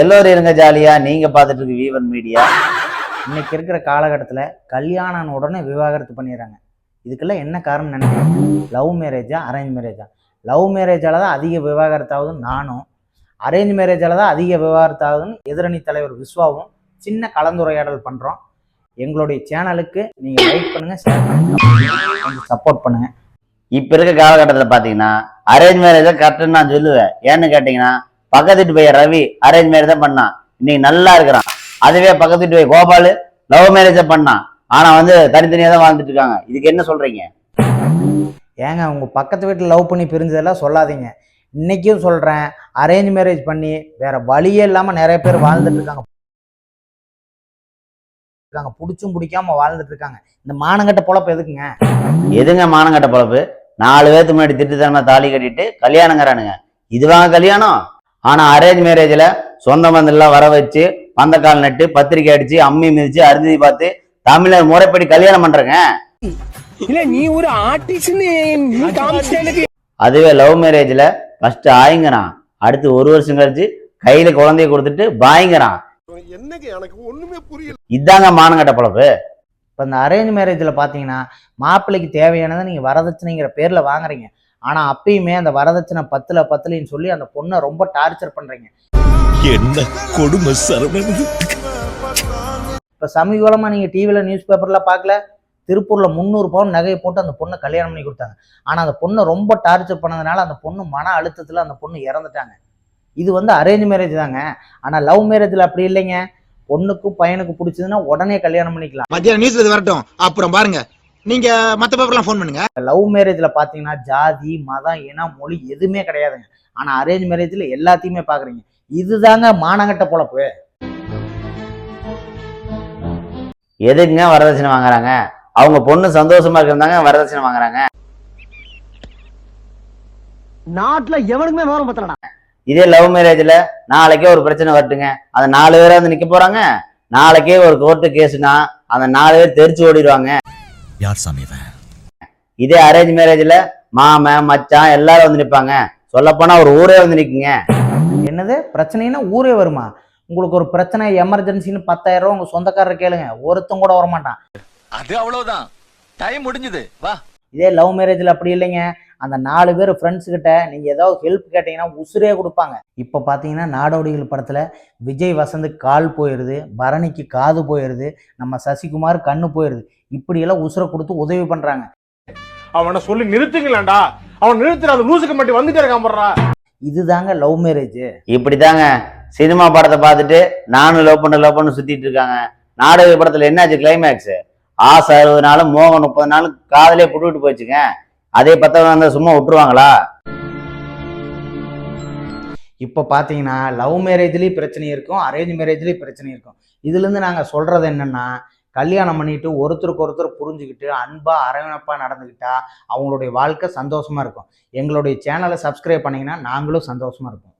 எல்லோரும் இருங்க ஜாலியா. நீங்க பார்த்துட்டு இருக்கு வீவன் மீடியா இன்னைக்கு இருக்கிற காலகட்டத்தில் கல்யாணம் உடனே விவாகரத்து பண்ணிடுறாங்க. இதுக்கெல்லாம் என்ன காரணம் நினைக்கிறேன் லவ் மேரேஜா அரேஞ்ச் மேரேஜா லவ் மேரேஜால தான் அதிக விவாகரத்து ஆகுதுன்னு நானும் அரேஞ்ச் மேரேஜால தான் அதிக விவாகரத்து ஆகுதுன்னு எதிரணி தலைவர் விஸ்வாவும் சின்ன கலந்துரையாடல் பண்ணுறோம் எங்களுடைய சேனலுக்கு நீங்கள் லைக் பண்ணுங்கள் ஷேர் பண்ணுங்கள் கொஞ்சம் சப்போர்ட் பண்ணுங்கள் இப்போ இருக்க காலகட்டத்தில் பார்த்தீங்கன்னா அரேஞ்ச் மேரேஜ் கரெக்டுன்னு நான் சொல்லுவேன். ஏன்னு கேட்டிங்கன்னா பக்கத்து வீட்டு பையன் ரவி அரேஞ்ச் மேரேஜ் தான் பண்ணான். இன்னைக்கு நல்லா இருக்கிறான். அதுவே பக்கத்து வீட்டு பையன் கோபால் லவ் மேரேஜ் பண்ணான். ஆனா வந்து தனித்தனியா தான் வாழ்ந்துட்டு இருக்காங்க. இதுக்கு என்ன சொல்றீங்க? ஏங்க உங்கள் பக்கத்து வீட்டில் லவ் பண்ணி பிரிஞ்சதெல்லாம் சொல்லாதீங்க. இன்னைக்கும் சொல்கிறேன் அரேஞ்ச் மேரேஜ் பண்ணி வேற வழியே இல்லாமல் நிறைய பேர் வாழ்ந்துட்டு இருக்காங்க. இருக்காங்க. பிடிச்சும் பிடிக்காம வாழ்ந்துட்டு இருக்காங்க. இந்த மானங்கட்ட பொழப்பு எதுக்குங்க? எதுங்க மானங்கட்ட பொழப்பு? நாலு பேர்த்து முன்னாடி திட்டுத்தனமா தாலி கட்டிட்டு கல்யாணங்கிறானுங்க. இதுவாங்க கல்யாணம்? ஆனா அரேஞ்ச் மேரேஜ்ல சொந்த பந்தெல்லாம் வர வச்சு பந்தக்கால் நட்டு பத்திரிக்கை அடிச்சு அம்மி மிதிச்சு அருந்தி பார்த்து தமிழர் முறைப்படி கல்யாணம் பண்றேங்க. இல்ல நீ ஒரு ஆர்டிஸ்ட்னு அதுவே லவ் மேரேஜ்ல ஃபர்ஸ்ட் ஆயிங்கிறான். அடுத்து ஒரு வருஷம் கழிச்சு கையில குழந்தைய கொடுத்துட்டு பாய்ங்கிறான். என்னங்க எனக்கு ஒண்ணுமே புரியல. இதாங்க மானங்கட்ட பொழப்பு. இப்போ இந்த அரேஞ்ச் மேரேஜில் பார்த்தீங்கன்னா மாப்பிள்ளைக்கு தேவையானதை நீங்கள் வரதட்சணைங்கிற பேரில் வாங்குறீங்க. ஆனால் அப்பயுமே அந்த வரதட்சணை பத்தில் பத்துலன்னு சொல்லி அந்த பொண்ணை ரொம்ப டார்ச்சர் பண்ணுறீங்க என்ன கொடுமை சரவணன்? இப்போ சமீபமாக நீங்கள் டிவியில் நியூஸ் பேப்பரில் பார்க்கல திருப்பூரில் முந்நூறு பவுன் நகையை போட்டு அந்த பொண்ணை கல்யாணம் பண்ணி கொடுத்தாங்க. ஆனால் அந்த பொண்ணை ரொம்ப டார்ச்சர் பண்ணதுனால அந்த பொண்ணு மன அழுத்தத்தில் அந்த பொண்ணு இறந்துட்டாங்க. இது வந்து அரேஞ்ச் மேரேஜ் தாங்க. ஆனால் லவ் மேரேஜில் அப்படி இல்லைங்க. பொண்ணுக்கும் பையனுக்கு பிடிச்சதுன்னா உடனே கல்யாணம் பண்ணிக்கலாம். மத்தியானம் நியூஸ்ல இது வரட்டும். அப்புறம் பாருங்க. நீங்க மத்த பேப்பர்லாம் ஃபோன் பண்ணுங்க. லவ் மேரேஜில் பார்த்தீங்கன்னா ஜாதி மதம் இனம் மொழி எதுவுமே கிடையாதுங்க. ஆனால் அரேஞ்ச் மேரேஜில் எல்லாத்தையுமே பார்க்குறீங்க இதுதாங்க மானங்கட்ட பொழப்பு. எதுக்குங்க வரதட்சணை வாங்குறாங்க? அவங்க பொண்ணு சந்தோஷமா இருக்கிறதாங்க வரதட்சணை வாங்குறாங்க. நாட்டுல எவனுக்குமே விவரம் பத்தலடா. இதே லவ் மேரேஜ்ல நாளைக்கே ஒரு பிரச்சனை வரட்டுங்க. அந்த நாலு பேரா வந்து நிக்க போறாங்க. நாளைக்கே ஒரு கோர்ட்டு கேஸ்னா அந்த நாலு பேர் தெரிச்சு ஓடிடுவாங்க. யார் சாமி இவன்? இதே அரேஞ்ச் மேரேஜ்ல மாமன் மச்சான் எல்லாரும் வந்து நிப்பாங்க. சொல்லப்போனா ஒரு ஊரே வந்து நிக்குங்க. என்னது? பிரச்சனைனா ஊரே வருமா? உங்களுக்கு ஒரு பிரச்சனை எமர்ஜென்சின்னு பத்தாயிரம் ரூபா உங்க சொந்தக்காரர் கேளுங்க. ஒருத்தன் கூட வரமாட்டான். அது அவ்வளவுதான். டைம் முடிஞ்சது. வா. இதே லவ் மேரேஜில் அப்படி இல்லைங்க. அந்த நாலு பேர் ஃப்ரெண்ட்ஸ் கிட்ட நீங்க ஏதாவது ஹெல்ப் கேட்டீங்கன்னா உசுரே கொடுப்பாங்க. இப்போ பார்த்தீங்கன்னா நாடோடிகள் படத்துல விஜய் வசந்துக்கு கால் போயிடுது பரணிக்கு காது போயிடுது நம்ம சசிகுமார் கண்ணு போயிடுது இப்படியெல்லாம் உசுரை கொடுத்து உதவி பண்றாங்க. அவனை சொல்லி நிறுத்துங்களேன்டா. அவன் நிறுத்துற அது லூசுக்கு மட்டும் வந்துட்டே இருக்கான் இதுதாங்க லவ் மேரேஜ் இப்படிதாங்க. சினிமா படத்தை பார்த்துட்டு நானும் லவ் பண்ண லவ் பண்ண சுத்திட்டு இருக்காங்க. நாடக படத்துல என்னாச்சு கிளைமேக்ஸ் ஆசை அறுபது நாளும் மோகம் முப்பது நாளும் காதலே புட்டுவிட்டு போச்சுங்க. அதே பத்தவங்க அந்த சும்மா விட்டுருவாங்களா? இப்போ பார்த்தீங்கன்னா லவ் மேரேஜ்லேயும் பிரச்சனை இருக்கும் அரேஞ்ச் மேரேஜ்லேயும் பிரச்சனை இருக்கும். இதுலேருந்து நாங்கள் சொல்கிறது என்னென்னா கல்யாணம் பண்ணிட்டு ஒருத்தருக்கு ஒருத்தர் புரிஞ்சுக்கிட்டு அன்பாக அரவணைப்பாக நடந்துக்கிட்டா அவங்களுடைய வாழ்க்கை சந்தோஷமாக இருக்கும். எங்களுடைய சேனலை சப்ஸ்கிரைப் பண்ணிங்கன்னா நாங்களும் சந்தோஷமாக இருப்போம்.